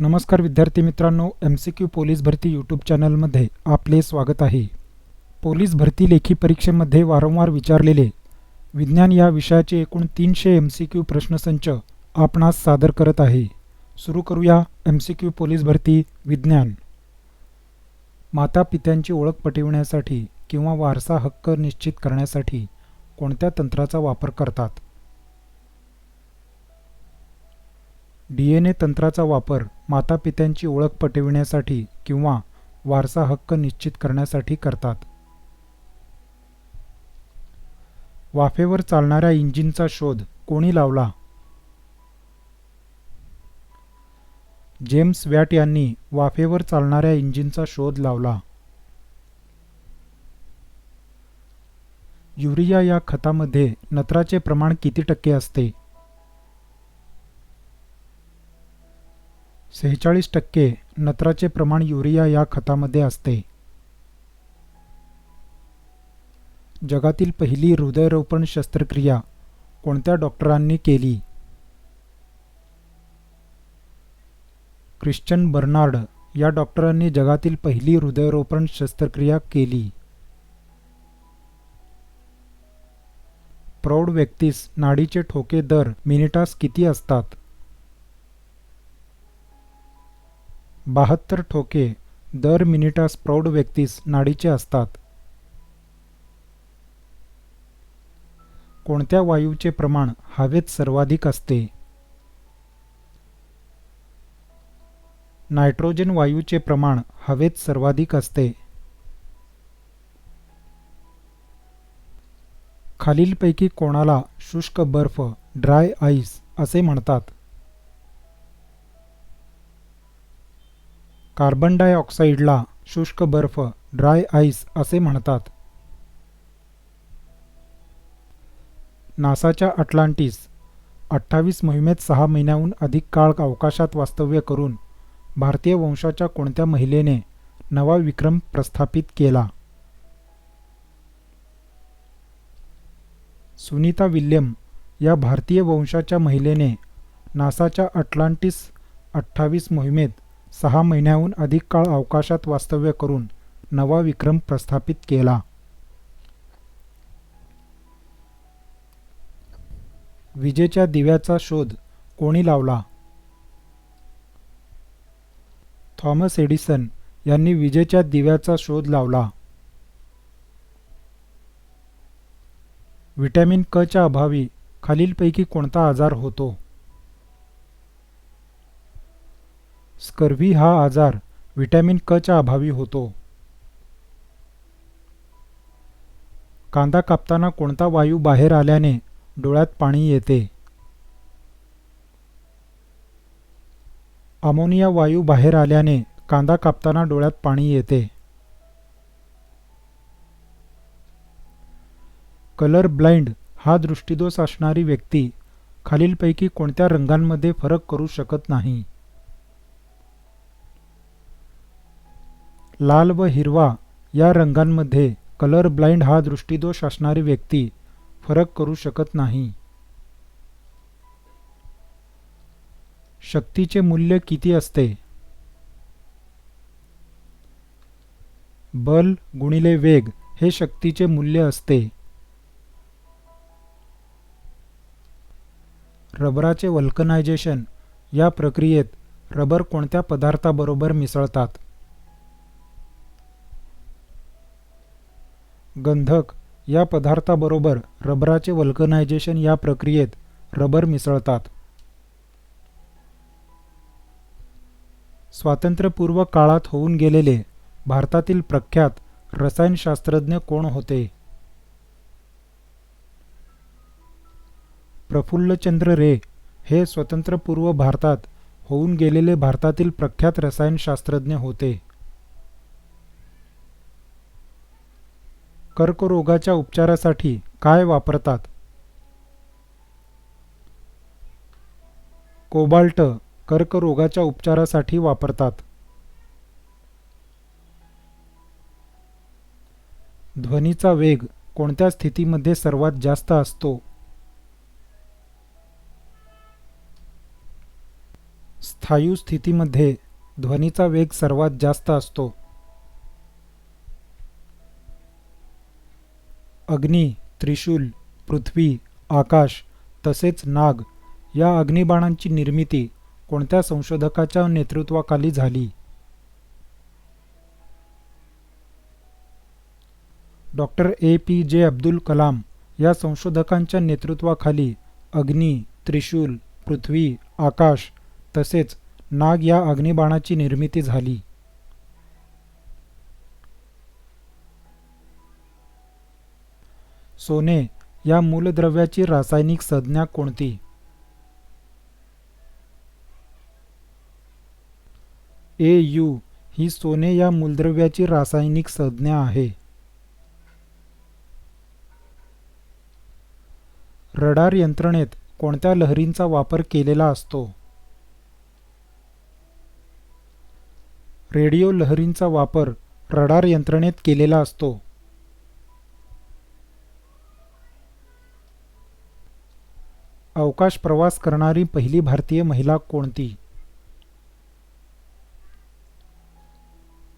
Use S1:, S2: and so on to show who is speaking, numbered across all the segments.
S1: नमस्कार विद्यार्थी मित्रांनो एम सी क्यू पोलीस भरती यूट्यूब चॅनलमध्ये आपले स्वागत आहे. पोलीस भरती लेखी परीक्षेमध्ये वारंवार विचारलेले विज्ञान या विषयाचे एकूण तीनशे एम सी क्यू प्रश्नसंच आपणास सादर करत आहे. सुरू करूया एम सी क्यू पोलीस भरती विज्ञान. माता पित्यांची ओळख पटविण्यासाठी किंवा वारसा हक्क निश्चित करण्यासाठी कोणत्या तंत्राचा वापर करतात? डी एन ए तंत्राचा वापर मातापित्यांची ओळख पटविण्यासाठी किंवा वारसा हक्क निश्चित करण्यासाठी करतात. वाफेवर चालणाऱ्या इंजिनचा शोध कोणी लावला? जेम्स वॅट यांनी वाफेवर चालणाऱ्या इंजिनचा शोध लावला. युरिया या खतामध्ये नत्राचे प्रमाण किती टक्के असते? सेहेचाळीस टक्के नत्राचे प्रमाण युरिया या खतामध्ये असते. जगातील पहिली हृदयरोपण शस्त्रक्रिया कोणत्या डॉक्टरांनी केली? ख्रिश्चन बर्नार्ड या डॉक्टरांनी जगातील पहिली हृदयरोपण शस्त्रक्रिया केली. प्रौढ व्यक्तीस नाडीचे ठोके दर मिनिटास किती असतात? बहात्तर ठोके दर मिनिटास प्रौढ व्यक्तीस नाडीचे असतात. कोणत्या वायूचे प्रमाण हवेत सर्वाधिक असते? नायट्रोजन वायूचे प्रमाण हवेत सर्वाधिक असते. खालीलपैकी कोणाला शुष्क बर्फ ड्राय आईस असे म्हणतात. कार्बन डायऑक्साईडला शुष्क बर्फ ड्राय आईस असे म्हणतात. नासाच्या अटलांटिस अठ्ठावीस मोहिमेत सहा महिन्याहून अधिक काळ अवकाशात वास्तव्य करून भारतीय वंशाच्या कोणत्या महिलेने नवा विक्रम प्रस्थापित केला? सुनीता विल्यम या भारतीय वंशाच्या महिलेने नासाच्या अटलांटिस अठ्ठावीस मोहिमेत सहा महिन्याहून अधिक काळ अवकाशात वास्तव्य करून नवा विक्रम प्रस्थापित केला. विजेच्या दिव्याचा शोध कोणी लावला? थॉमस एडिसन यांनी विजेच्या दिव्याचा शोध लावला. व्हिटॅमिन क च्या अभावी खालीलपैकी कोणता आजार होतो? स्कर्वी हा आजार व्हिटॅमिन क च्या अभावी होतो. कांदा कापताना कोणता वायू बाहेर आल्याने डोळ्यात पाणी येते? अमोनिया वायू बाहेर आल्याने कांदा कापताना डोळ्यात पाणी येते. कलर ब्लाइंड हा दृष्टिदोष असणारी व्यक्ती खालीलपैकी कोणत्या रंगांमध्ये फरक करू शकत नाही? लाल व हिरवा या रंगांमध्ये कलर ब्लाइंड हा दृष्टीदोष असणारी व्यक्ती फरक करू शकत नाही. शक्तीचे मूल्य किती असते? बल गुणिले वेग हे शक्तीचे मूल्य असते. रबराचे वल्कनायझेशन या प्रक्रियेत रबर कोणत्या पदार्थाबरोबर मिसळतात? गंधक या पदार्थाबरोबर रबराचे वल्कनायझेशन या प्रक्रियेत रबर मिसळतात. स्वातंत्र्यपूर्व काळात होऊन गेलेले भारतातील प्रख्यात रसायनशास्त्रज्ञ कोण होते? प्रफुल्लचंद्र रे हे स्वतंत्रपूर्व भारतात होऊन गेलेले भारतातील प्रख्यात रसायनशास्त्रज्ञ होते. कर्करोगाच्या उपचारासाठी काय वापरतात? कोबाल्ट कर्करोगाच्या उपचारासाठी वापरतात. ध्वनीचा वेग कोणत्या स्थितीमध्ये सर्वात जास्त असतो? स्थायू स्थितीमध्ये ध्वनीचा वेग सर्वात जास्त असतो. अग्नी त्रिशूल पृथ्वी आकाश तसेच नाग या अग्निबाणांची निर्मिती कोणत्या संशोधकाच्या नेतृत्वाखाली झाली? Doctor A. P. J. Abdul Kalam या संशोधकांच्या नेतृत्वाखाली अग्नी त्रिशूल पृथ्वी आकाश तसेच नाग या अग्निबाणाची निर्मिती झाली. सोने या मूलद्रव्याची रासायनिक संज्ञा कोणती? ए यू ही सोने या मूलद्रव्याची रासायनिक संज्ञा आहे. रडार यंत्रणेत कोणत्या लहरींचा वापर केलेला असतो? रेडिओ लहरींचा वापर रडार यंत्रणेत केलेला असतो. अवकाश प्रवास करणारी पहिली भारतीय महिला कोणती?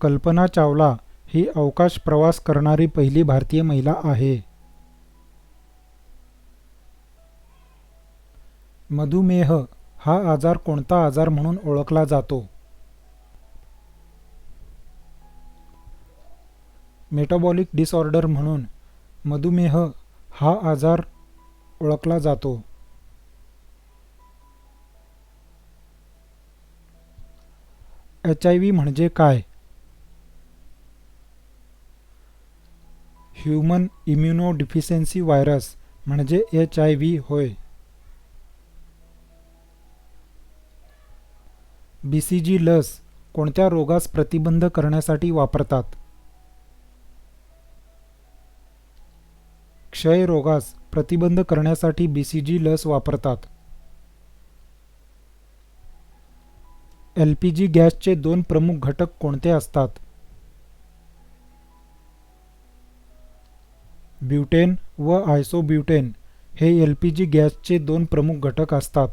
S1: कल्पना चावला ही अवकाश प्रवास करणारी पहिली भारतीय महिला आहे. मधुमेह हा आजार कोणता आजार म्हणून ओळखला जातो? मेटाबॉलिक डिसऑर्डर म्हणून मधुमेह हा आजार ओळखला जातो. एच आय व्ही म्हणजे काय? ह्युमन इम्युनोडिफिशियन्सी व्हायरस म्हणजे एच आय व्ही होय. बी सी जी लस कोणत्या रोगास प्रतिबंध करण्यासाठी वापरतात? क्षयरोगास प्रतिबंध करण्यासाठी बी सी जी लस वापरतात. एल पी जी गॅसचे दोन प्रमुख घटक कोणते असतात? ब्युटेन व आयसोब्युटेन हे एल पी जी गॅसचे दोन प्रमुख घटक असतात.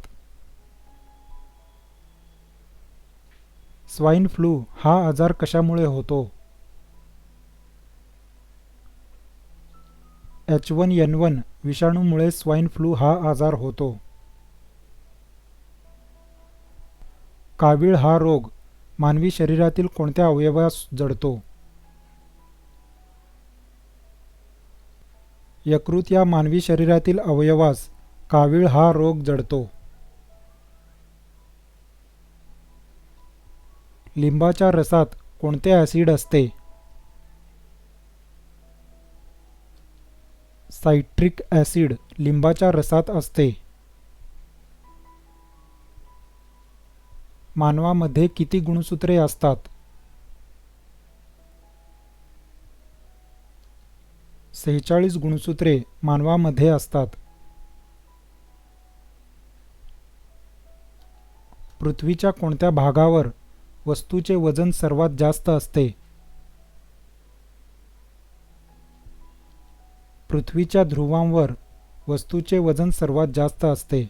S1: स्वाईन फ्लू हा आजार कशामुळे होतो? एच वन एन वन विषाणूमुळे स्वाईन फ्लू हा आजार होतो. कावीळ हा रोग मानवी शरीरातील कोणत्या अवयवास जडतो? यकृत या मानवी शरीरातील अवयवास कावीळ हा रोग जडतो. लिंबाच्या रसात कोणते ॲसिड असते? सायट्रिक ॲसिड लिंबाच्या रसात असते. मानवामध्ये किती गुणसूत्रे असतात? सेहेचाळीस गुणसूत्रे मानवामध्ये असतात. पृथ्वीच्या कोणत्या भागावर वस्तूचे वजन सर्वात जास्त असते? पृथ्वीच्या ध्रुवांवर वस्तूचे वजन सर्वात जास्त असते.